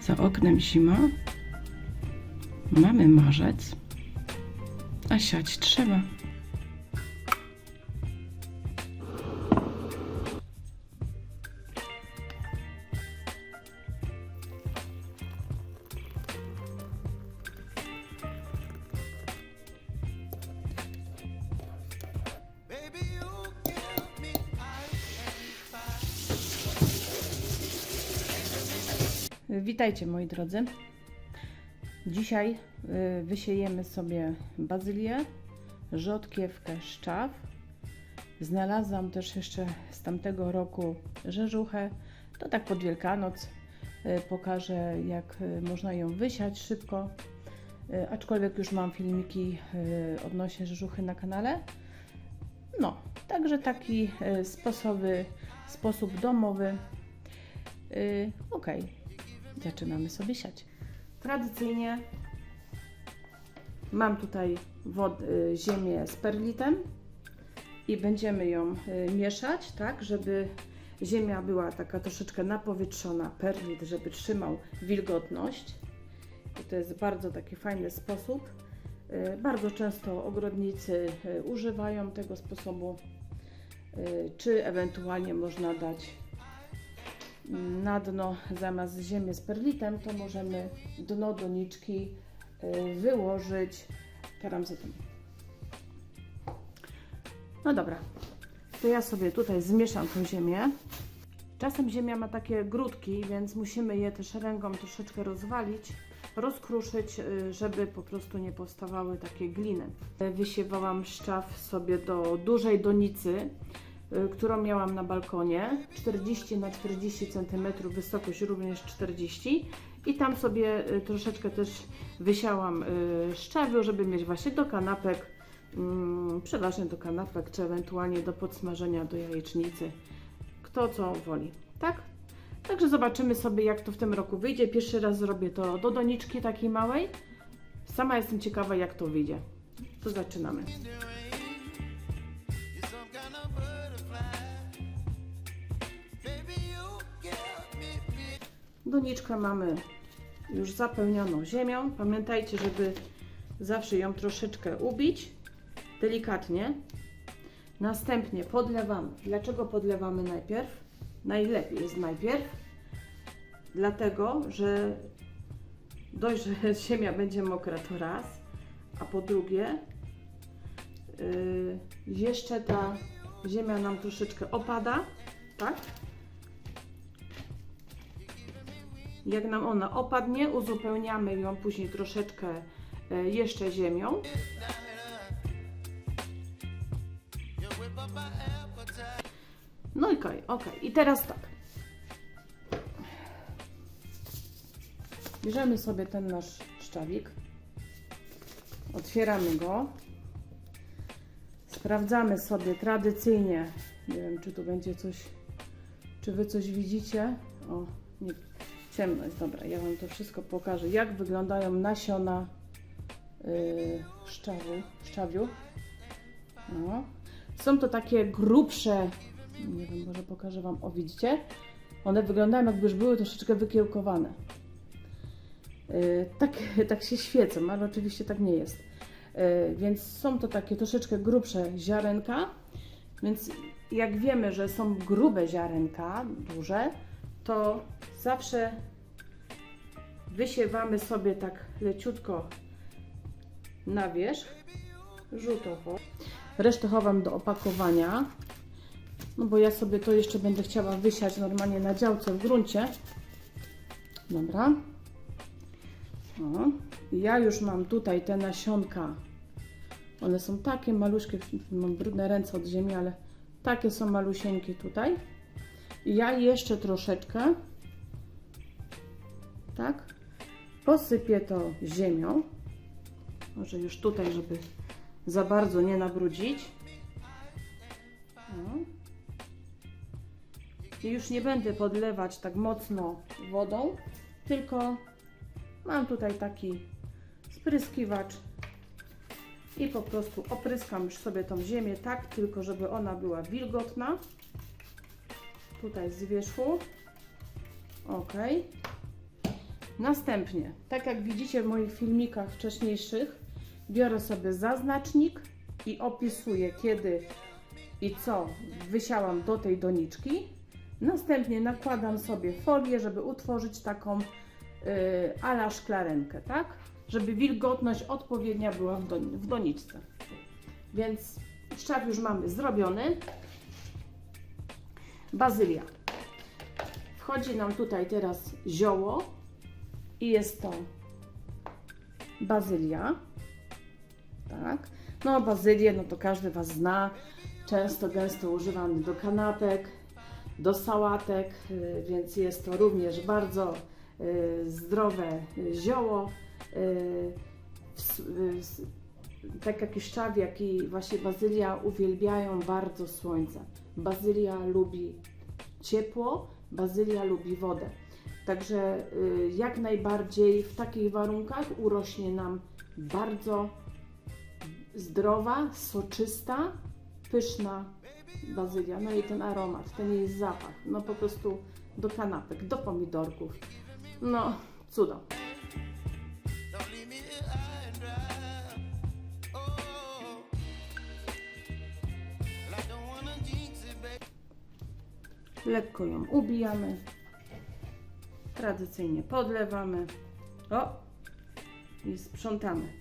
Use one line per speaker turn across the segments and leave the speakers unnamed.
Za oknem zima. Mamy marzec. A siać trzeba. Witajcie moi drodzy. Dzisiaj y, wysiejemy sobie bazylię, rzodkiewkę, szczaw. Znalazłam też jeszcze z tamtego roku rzeżuchę. To tak pod Wielkanoc y, pokażę jak y, można ją wysiać szybko. Aczkolwiek już mam filmiki odnośnie rzeżuchy na kanale. No, także taki sposoby, sposób domowy. Okej, zaczynamy sobie siać. Tradycyjnie mam tutaj wod, y, ziemię z perlitem i będziemy ją y, mieszać, tak, żeby ziemia była taka troszeczkę napowietrzona, perlit, żeby trzymał wilgotność. I to jest bardzo taki fajny sposób. Y, Bardzo często ogrodnicy używają tego sposobu, czy ewentualnie można dać na dno zamiast ziemię z perlitem, to możemy dno doniczki y, wyłożyć karamzytem. No dobra, to ja sobie tutaj zmieszam tą ziemię. Czasem ziemia ma takie grudki, więc musimy je też ręką troszeczkę rozwalić, rozkruszyć, y, żeby po prostu nie powstawały takie gliny. Wysiewałam szczaw sobie do dużej donicy, którą miałam na balkonie 40 na 40 cm, wysokość również 40 i tam sobie y, troszeczkę też wysiałam y, szczawiu, żeby mieć właśnie do kanapek, mm, przeważnie do kanapek, czy ewentualnie do podsmażenia do jajecznicy. Kto co woli, tak? Także zobaczymy sobie jak to w tym roku wyjdzie. Pierwszy raz zrobię to do doniczki takiej małej. Sama jestem ciekawa jak to wyjdzie. To zaczynamy. Doniczkę mamy już zapełnioną ziemią. Pamiętajcie, żeby zawsze ją troszeczkę ubić, delikatnie. Następnie podlewamy. Dlaczego podlewamy najpierw? Najlepiej jest najpierw, dlatego że dość, że ziemia będzie mokra to raz, a po drugie yy, jeszcze ta ziemia nam troszeczkę opada, tak? Jak nam ona opadnie, uzupełniamy ją później troszeczkę e, jeszcze ziemią. No i okej, okej. I teraz tak. Bierzemy sobie ten nasz szczawik. Otwieramy go. Sprawdzamy sobie tradycyjnie. Nie wiem, czy tu będzie coś. Czy wy coś widzicie? O, nie. Ciemno jest. Dobra, ja wam to wszystko pokażę. Jak wyglądają nasiona yy, szczawiu. No. Są to takie grubsze nie wiem, może pokażę Wam, o widzicie? One wyglądają jakby już były troszeczkę wykiełkowane. Yy, tak, tak się świecą, ale oczywiście tak nie jest. Yy, więc są to takie troszeczkę grubsze ziarenka, więc jak wiemy, że są grube ziarenka, duże, to zawsze wysiewamy sobie tak leciutko na wierzch, rzutowo. Resztę chowam do opakowania. No bo ja sobie to jeszcze będę chciała wysiać normalnie na działce w gruncie. Dobra. O. Ja już mam tutaj te nasionka. One są takie maluszkie. Mam brudne ręce od ziemi, ale takie są malusieńkie tutaj. Ja jeszcze troszeczkę tak posypię to ziemią. Może już tutaj, żeby za bardzo nie nabrudzić. O. I już nie będę podlewać tak mocno wodą, tylko mam tutaj taki spryskiwacz i po prostu opryskam już sobie tą ziemię tak, tylko żeby ona była wilgotna. Tutaj z wierzchu. Ok. Następnie, tak jak widzicie w moich filmikach wcześniejszych, biorę sobie zaznacznik i opisuję kiedy i co wysiałam do tej doniczki. Następnie nakładam sobie folię, żeby utworzyć taką yy, ala szklarenkę, tak? Żeby wilgotność odpowiednia była w, don- w doniczce. Więc szczap już mamy zrobiony. Bazylia. Wchodzi nam tutaj teraz zioło i jest to bazylia. Tak. No bazylię, no to każdy Was zna. Często, gęsto używany do kanapek, do sałatek, y, więc jest to również bardzo y, zdrowe zioło. Y, Tak jak i szczaw, jak i właśnie bazylia uwielbiają bardzo słońce. Bazylia lubi ciepło, bazylia lubi wodę. Także y, jak najbardziej w takich warunkach urośnie nam bardzo zdrowa, soczysta, pyszna bazylia. No i ten aromat, ten jej zapach, no po prostu do kanapek, do pomidorków. No, cudo. Lekko ją ubijamy. Tradycyjnie podlewamy. O! I sprzątamy.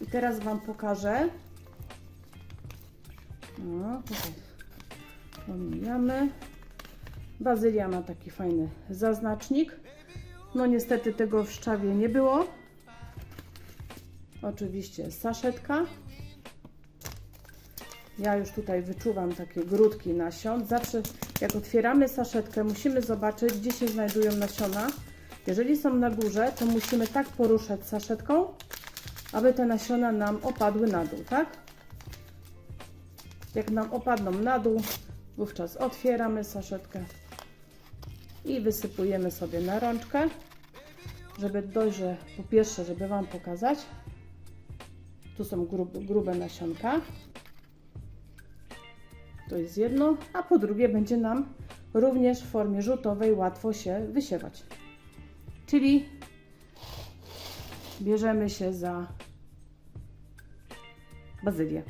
I teraz Wam pokażę. No, tutaj pomijamy. Bazylia ma taki fajny zaznacznik. No niestety tego w szczawie nie było. Oczywiście saszetka. Ja już tutaj wyczuwam takie grudki nasion. Zawsze jak otwieramy saszetkę, musimy zobaczyć, gdzie się znajdują nasiona. Jeżeli są na górze, to musimy tak poruszać saszetką, aby te nasiona nam opadły na dół, tak? Jak nam opadną na dół, wówczas otwieramy saszetkę i wysypujemy sobie na rączkę, żeby dojrze, po pierwsze, żeby Wam pokazać, tu są grube, grube nasionka, to jest jedno, a po drugie będzie nam również w formie rzutowej łatwo się wysiewać. Czyli bierzemy się za bazylię.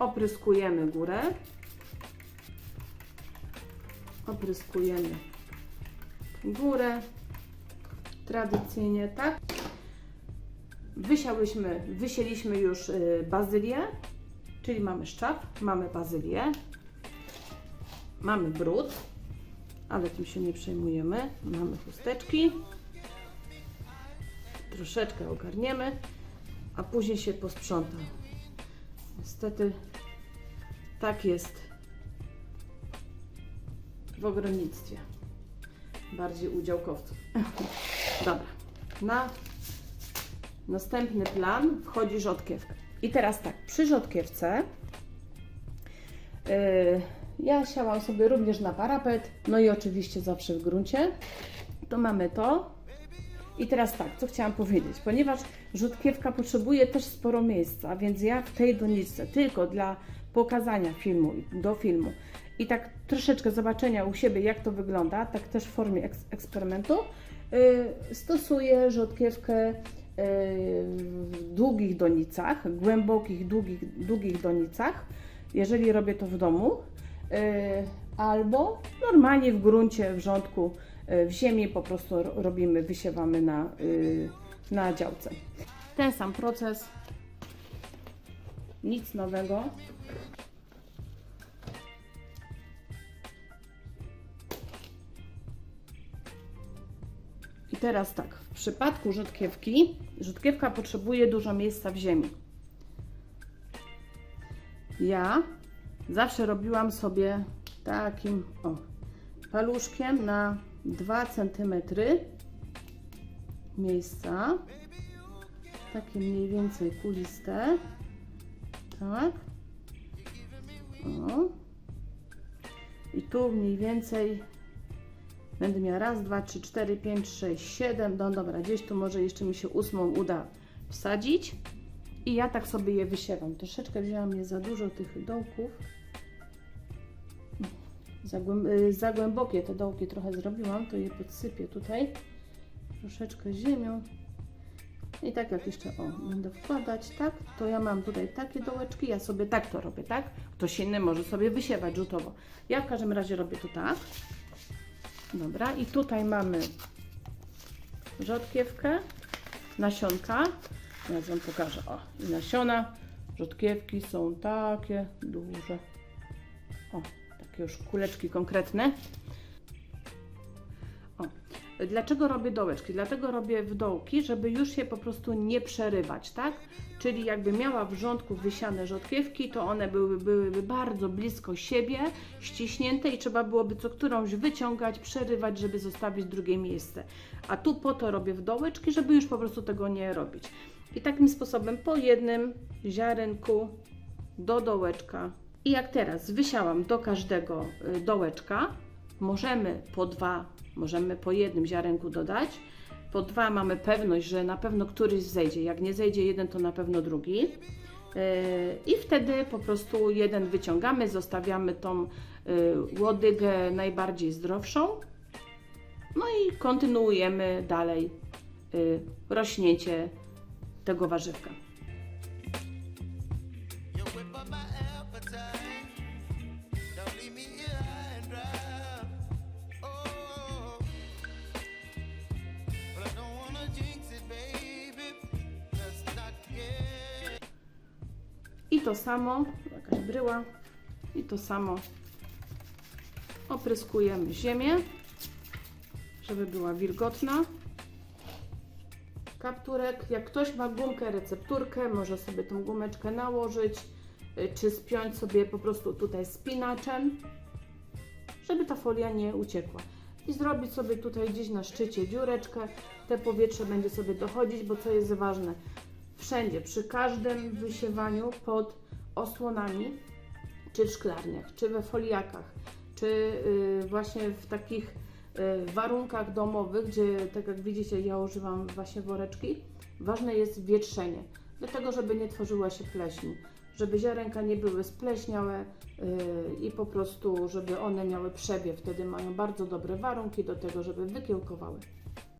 Opryskujemy górę. Opryskujemy górę. Tradycyjnie, tak? Wysiałyśmy, wysieliśmy już y, bazylię, czyli mamy szczap, mamy bazylię, mamy brud, ale tym się nie przejmujemy. Mamy chusteczki, troszeczkę ogarniemy, a później się posprząta. Niestety tak jest w ogrodnictwie. Bardziej u działkowców. Dobra. Na następny plan wchodzi rzodkiewka. I teraz tak, przy rzodkiewce yy, ja siałam sobie również na parapet, no i oczywiście zawsze w gruncie. To mamy to. I teraz tak, co chciałam powiedzieć, ponieważ rzutkiewka potrzebuje też sporo miejsca, więc ja w tej doniczce tylko dla pokazania filmu, do filmu i tak troszeczkę zobaczenia u siebie, jak to wygląda, tak też w formie eks- eksperymentu, yy, stosuję rzutkiewkę yy, w długich donicach, głębokich, długich, długich donicach, jeżeli robię to w domu, yy, albo normalnie w gruncie, w rządku, w ziemi po prostu ro- robimy, wysiewamy na, na działce. Ten sam proces, nic nowego. I teraz tak, w przypadku rzodkiewki, rzodkiewka potrzebuje dużo miejsca w ziemi. Ja zawsze robiłam sobie takim o, paluszkiem na 2 cm miejsca. Takie mniej więcej kuliste. Tak. O. I tu mniej więcej będę miała raz, dwa, trzy, cztery, pięć, sześć, siedem. No dobra, gdzieś tu może jeszcze mi się ósmą uda wsadzić. I ja tak sobie je wysiewam. Troszeczkę wzięłam je za dużo tych dołków. Za, y, za głębokie te dołki trochę zrobiłam, to je podsypię tutaj troszeczkę ziemią. I tak jak jeszcze o, będę wkładać, tak, to ja mam tutaj takie dołeczki, ja sobie tak to robię, tak? Ktoś inny może sobie wysiewać rzutowo. Ja w każdym razie robię to tak. Dobra, i tutaj mamy rzodkiewkę, nasionka. Ja Wam pokażę. O, i nasiona. Rzodkiewki są takie duże. O, takie już kuleczki konkretne. Dlaczego robię dołeczki? Dlatego robię w dołki, żeby już je po prostu nie przerywać, tak? Czyli jakby miała w rządku wysiane rzodkiewki, to one byłyby, byłyby bardzo blisko siebie, ściśnięte i trzeba byłoby co którąś wyciągać, przerywać, żeby zostawić drugie miejsce. A tu po to robię w dołeczki, żeby już po prostu tego nie robić. I takim sposobem po jednym ziarenku do dołeczka. I jak teraz wysiałam do każdego y, dołeczka, możemy po dwa, możemy po jednym ziarenku dodać. Po dwa mamy pewność, że na pewno któryś zejdzie. Jak nie zejdzie jeden, to na pewno drugi. Yy, I wtedy po prostu jeden wyciągamy, zostawiamy tą yy, łodygę najbardziej zdrowszą. No i kontynuujemy dalej yy, rośnięcie tego warzywka. To samo, jakaś bryła, i to samo opryskujemy ziemię, żeby była wilgotna. Kapturek, jak ktoś ma gumkę, recepturkę, może sobie tą gumeczkę nałożyć, y, czy spiąć sobie po prostu tutaj spinaczem, żeby ta folia nie uciekła. I zrobić sobie tutaj gdzieś na szczycie dziureczkę, te powietrze będzie sobie dochodzić, bo co jest ważne, wszędzie, przy każdym wysiewaniu pod osłonami, czy w szklarniach, czy we foliakach, czy y, właśnie w takich y, warunkach domowych, gdzie tak jak widzicie ja używam właśnie woreczki, ważne jest wietrzenie, dlatego żeby nie tworzyła się pleśń, żeby ziarenka nie były spleśniałe y, i po prostu żeby one miały przebiew, wtedy mają bardzo dobre warunki do tego, żeby wykiełkowały.